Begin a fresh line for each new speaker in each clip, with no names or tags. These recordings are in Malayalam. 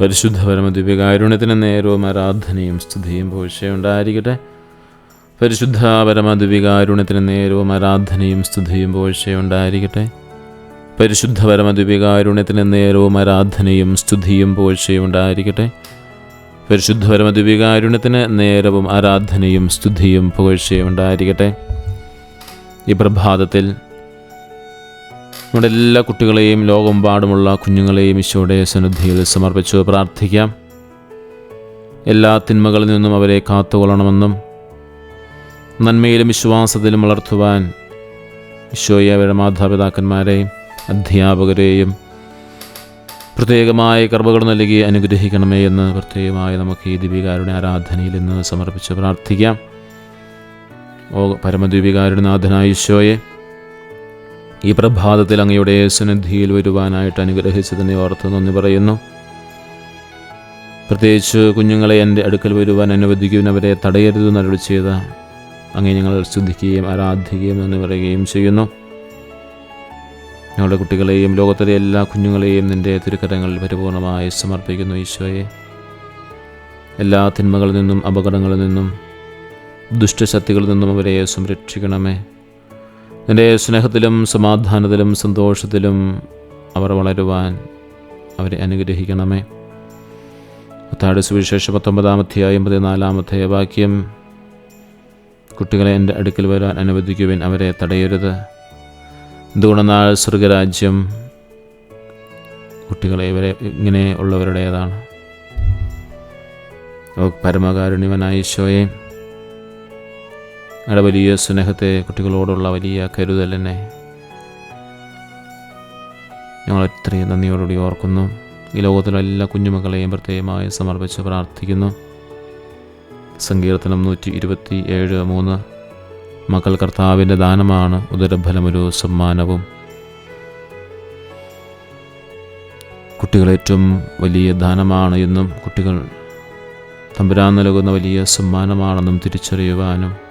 പരിശുദ്ധ പരമദിവ്യകാരുണ്യത്തിന് നേരവും ആരാധനയും സ്തുതിയും പോഴ്ചയുണ്ടായിരിക്കട്ടെ പരിശുദ്ധ പരമദിവ്യകാരുണ്യത്തിന് നേരവും ആരാധനയും സ്തുതിയും പോഴ്ചയുണ്ടായിരിക്കട്ടെ പരിശുദ്ധ പരമദിവ്യകാരുണ്യത്തിന് നേരവും ആരാധനയും സ്തുതിയും പോഴ്ചയുണ്ടായിരിക്കട്ടെ പരിശുദ്ധ പരമദിവ്യകാരുണ്യത്തിന് നേരവും ആരാധനയും സ്തുതിയും പോഴ്ചയുണ്ടായിരിക്കട്ടെ ഈ പ്രഭാതത്തിൽ നമ്മുടെ എല്ലാ കുട്ടികളെയും ലോകമെമ്പാടുമുള്ള കുഞ്ഞുങ്ങളെയും ഈശോയുടെ സന്നിധിയിൽ സമർപ്പിച്ച് പ്രാർത്ഥിക്കാം. എല്ലാ തിന്മകളിൽ നിന്നും അവരെ കാത്തുകൊള്ളണമെന്നും നന്മയിലും വിശ്വാസത്തിലും വളർത്തുവാൻ ഈശോയെ അവരുടെ മാതാപിതാക്കന്മാരെയും അധ്യാപകരെയും പ്രത്യേകമായ കർമ്മകൾ നൽകി അനുഗ്രഹിക്കണമേ എന്ന് പ്രത്യേകമായി നമുക്ക് ഈ ദീപികാരുടെ ആരാധനയിൽ ഇന്ന് സമർപ്പിച്ച് പ്രാർത്ഥിക്കാം. ഓ പരമദ്വീപികാരുടെ നാഥനായ ഈശോയെ ഈ പ്രഭാതത്തിൽ അങ്ങയുടെ സന്നിധിയിൽ വരുവാനായിട്ട് അനുഗ്രഹിച്ചതിനെ ഓർത്ത് നന്ദി പറയുന്നു. പ്രത്യേകിച്ച് കുഞ്ഞുങ്ങളെ എന്റെ അടുക്കൽ വരുവാൻ അനുവദിക്കുന്നവരെ തടയരുതെന്ന് അരുളി ചെയ്ത അങ്ങനെ ഞങ്ങൾ സ്തുതിക്കുകയും ആരാധിക്കുകയും നന്ദി പറയുകയും ചെയ്യുന്നു. ഞങ്ങളുടെ കുട്ടികളെയും ലോകത്തിലെ എല്ലാ കുഞ്ഞുങ്ങളെയും നിന്റെ തിരുക്കരങ്ങളിൽ പരിപൂർണമായി സമർപ്പിക്കുന്നു ഈശോയെ. എല്ലാ തിന്മകളിൽ നിന്നും അപകടങ്ങളിൽ നിന്നും ദുഷ്ടശക്തികളിൽ നിന്നും അവരെ സംരക്ഷിക്കണമേ. നിന്റെ സ്നേഹത്തിലും സമാധാനത്തിലും സന്തോഷത്തിലും അവർ വളരുവാൻ അവരെ അനുഗ്രഹിക്കണമേ. പത്താട് സുവിശേഷ പത്തൊമ്പതാമത്തെയായും പതിനാലാമത്തെ വാക്യം. കുട്ടികളെ എന്റെ അടുക്കൽ വരാൻ അനുവദിക്കുവാൻ അവരെ തടയരുത്. എന്തുകൊണ്ടെന്നാൽ സ്വർഗരാജ്യം കുട്ടികളെ ഇവരെ ഇങ്ങനെ ഉള്ളവരുടേതാണ്. പരമകാരുണ്യവനായ ഈശോയെ അവിടെ വലിയ സ്നേഹത്തെ കുട്ടികളോടുള്ള വലിയ കരുതലിനെ ഞങ്ങൾ ഇത്രയും നന്ദിയോടുകൂടി ഓർക്കുന്നു. ഈ ലോകത്തിലെ എല്ലാ കുഞ്ഞുമക്കളെയും പ്രത്യേകമായി സമർപ്പിച്ച് പ്രാർത്ഥിക്കുന്നു. സങ്കീർത്തനം നൂറ്റി ഇരുപത്തി ഏഴ് മൂന്ന്. മക്കൾ കർത്താവിന്റെ ദാനമാണ് ഉദരഫലമൊരു സമ്മാനവും. കുട്ടികളേറ്റവും വലിയ ദാനമാണ് എന്നും കുട്ടികൾ തമ്പുരാൻ നൽകുന്ന വലിയ സമ്മാനമാണെന്നും തിരിച്ചറിയുവാനും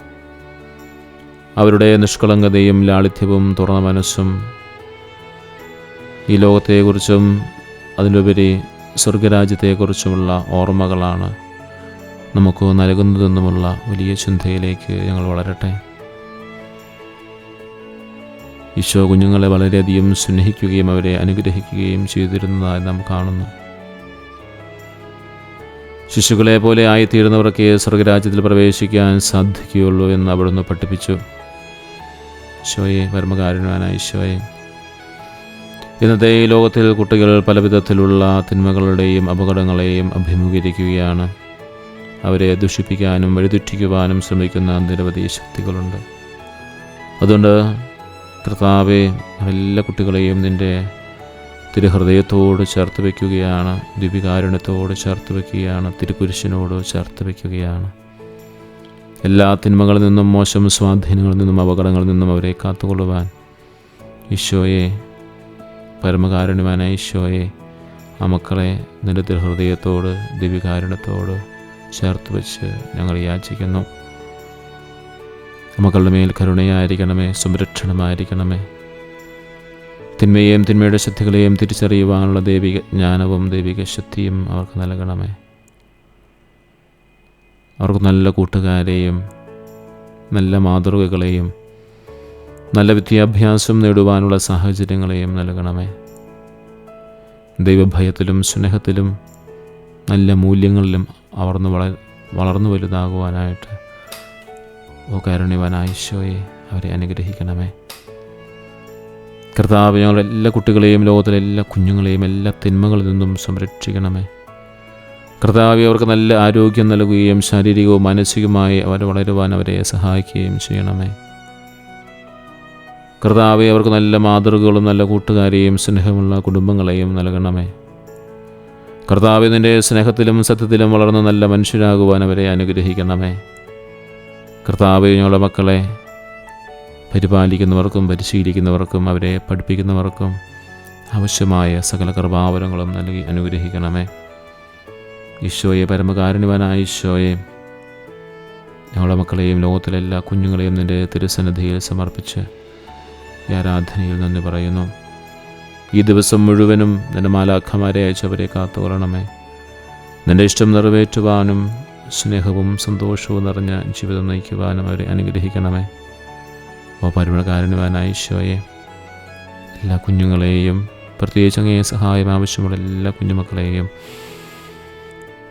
അവരുടെ നിഷ്കളങ്കതയും ലാളിത്യവും തുറന്ന മനസ്സും. ഈ ലോകത്തെക്കുറിച്ചും അതിലുപരി സ്വർഗരാജ്യത്തെക്കുറിച്ചുമുള്ള ഓർമ്മകളാണ് നമുക്ക് നൽകുന്നതെന്നുമുള്ള വലിയ ചിന്തയിലേക്ക് ഞങ്ങൾ വളരട്ടെ. ഈശോ കുഞ്ഞുങ്ങളെ വളരെയധികം സ്നേഹിക്കുകയും അവരെ അനുഗ്രഹിക്കുകയും ചെയ്തിരുന്നതായി നാം കാണുന്നു. ശിശുക്കളെ പോലെ ആയിത്തീരുന്നവർക്ക് സ്വർഗരാജ്യത്തിൽ പ്രവേശിക്കാൻ സാധിക്കുകയുള്ളൂ എന്ന് അവിടുന്ന് പഠിപ്പിച്ചു. ഈശോയെ പരമകാരുണ്യവാനായ ഈശോയെ. ഇന്നത്തെ ഈ ലോകത്തിൽ കുട്ടികൾ പല വിധത്തിലുള്ള തിന്മകളുടെയും അപകടങ്ങളെയും അഭിമുഖീകരിക്കുകയാണ്. അവരെ ദുഷിപ്പിക്കാനും വഴിതെറ്റിക്കുവാനും ശ്രമിക്കുന്ന നിരവധി ശക്തികളുണ്ട്. അതുകൊണ്ട് കർത്താവെ എല്ലാ കുട്ടികളെയും നിന്റെ തിരുഹൃദയത്തോട് ചേർത്ത് വയ്ക്കുകയാണ് ദിവികാരുണ്യത്തോട് ചേർത്ത് വയ്ക്കുകയാണ് തിരുക്കുരിശിനോട് ചേർത്ത് വയ്ക്കുകയാണ്. എല്ലാ തിന്മകളിൽ നിന്നും മോശം സ്വാധീനങ്ങളിൽ നിന്നും അപകടങ്ങളിൽ നിന്നും അവരെ കാത്തുകൊള്ളുവാൻ ഈശോയെ പരമകാരുണ്യവാനായ ഈശോയെ ആ മക്കളെ നിന്റെ തിരുഹൃദയത്തോട് ദിവ്യകാരുണ്യത്തോട് ചേർത്ത് വെച്ച് ഞങ്ങൾ യാചിക്കുന്നു. മക്കളുടെ മേൽ കരുണയായിരിക്കണമേ സംരക്ഷണമായിരിക്കണമേ. തിന്മയെയും തിന്മയുടെ ശക്തികളെയും തിരിച്ചറിയുവാനുള്ള ദൈവിക ജ്ഞാനവും ദൈവിക ശക്തിയും അവർക്ക് നൽകണമേ. അവർക്ക് നല്ല കൂട്ടുകാരെയും നല്ല മാതൃകകളെയും നല്ല വിദ്യാഭ്യാസം നേടുവാനുള്ള സാഹചര്യങ്ങളെയും നൽകണമേ. ദൈവഭയത്തിലും സ്നേഹത്തിലും നല്ല മൂല്യങ്ങളിലും അവർന്ന് വള വളർന്നു വലുതാകുവാനായിട്ട് ഓ കാരുണ്യവാനായ അവരെ അനുഗ്രഹിക്കണമേ. കർത്താവ് ഞങ്ങളുടെ എല്ലാ കുട്ടികളെയും ലോകത്തിലെ എല്ലാ കുഞ്ഞുങ്ങളെയും എല്ലാ തിന്മകളിൽ നിന്നും സംരക്ഷിക്കണമേ. കർത്താവ് അവർക്ക് നല്ല ആരോഗ്യം നൽകുകയും ശാരീരികവും മാനസികവുമായി അവർ വളരുവാൻ അവരെ സഹായിക്കുകയും ചെയ്യണമേ. കർത്താവെ അവർക്ക് നല്ല മാതൃകകളും നല്ല കൂട്ടുകാരെയും സ്നേഹമുള്ള കുടുംബങ്ങളെയും നൽകണമേ. കർത്താവ് നിന്റെ സ്നേഹത്തിലും സത്യത്തിലും വളർന്ന നല്ല മനുഷ്യരാകുവാൻ അവരെ അനുഗ്രഹിക്കണമേ. കർത്താവ് ഞങ്ങളുടെ മക്കളെ പരിപാലിക്കുന്നവർക്കും പരിശീലിക്കുന്നവർക്കും അവരെ പഠിപ്പിക്കുന്നവർക്കും ആവശ്യമായ സകല കൃപാവരങ്ങളും നൽകി അനുഗ്രഹിക്കണമേ. ഈശോയെ പരമകാരുണ്യവാനായ ഈശോയെ ഞങ്ങളുടെ മക്കളെയും ലോകത്തിലെ എല്ലാ കുഞ്ഞുങ്ങളെയും നിന്റെ തിരുസന്നിധിയിൽ സമർപ്പിച്ച് ഈ ആരാധനയിൽ നന്ദി പറയുന്നു. ഈ ദിവസം മുഴുവനും നിന്റെ മാലാഖമാരെ അയച്ചവരെ കാത്തുകൊള്ളണമേ. നിന്റെ ഇഷ്ടം നിറവേറ്റുവാനും സ്നേഹവും സന്തോഷവും നിറഞ്ഞ ജീവിതം നയിക്കുവാനും അവരെ അനുഗ്രഹിക്കണമേ. ഓ പരമകാരുണ്യവാനായ ഈശോയെ എല്ലാ കുഞ്ഞുങ്ങളെയും പ്രത്യേകിച്ച് അങ്ങേ സഹായം ആവശ്യമുള്ള എല്ലാ കുഞ്ഞുമക്കളെയും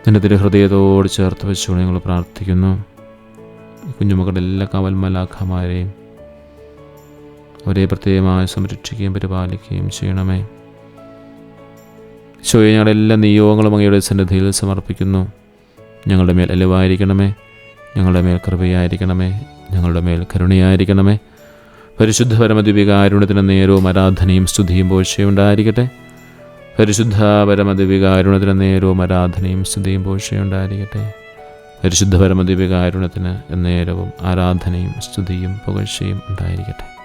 നിന്റെ തിരുഹൃദയത്തോട് ചേർത്ത് വെച്ചുകൊണ്ട് ഞങ്ങൾ പ്രാർത്ഥിക്കുന്നു. കുഞ്ഞുമക്കളുടെ എല്ലാ കവൽമലാഖമാരെയും അവരെ പ്രത്യേകമായി സംരക്ഷിക്കുകയും പരിപാലിക്കുകയും ചെയ്യണമേ. ഈശോയെ ഞങ്ങളുടെ എല്ലാ നിയോഗങ്ങളും അങ്ങയുടെ സന്നിധിയിൽ സമർപ്പിക്കുന്നു. ഞങ്ങളുടെ മേൽ അലുവായിരിക്കണമേ. ഞങ്ങളുടെ മേൽ കൃപയായിരിക്കണമേ. ഞങ്ങളുടെ മേൽ കരുണയായിരിക്കണമേ. പരിശുദ്ധ പരമദിവികാരുണ്യത്തിന് നേരവും ആരാധനയും സ്തുതിയും പോഴ്ചയുണ്ടായിരിക്കട്ടെ പരിശുദ്ധ പരമദിവികാരുണ്യത്തിന് നേരവും ആരാധനയും സ്തുതിയും പുകഴ്ചയുണ്ടായിരിക്കട്ടെ പരിശുദ്ധ പരമദിവികാരുണത്തിന് നേരവും ആരാധനയും സ്തുതിയും പുകഴ്ചയും ഉണ്ടായിരിക്കട്ടെ.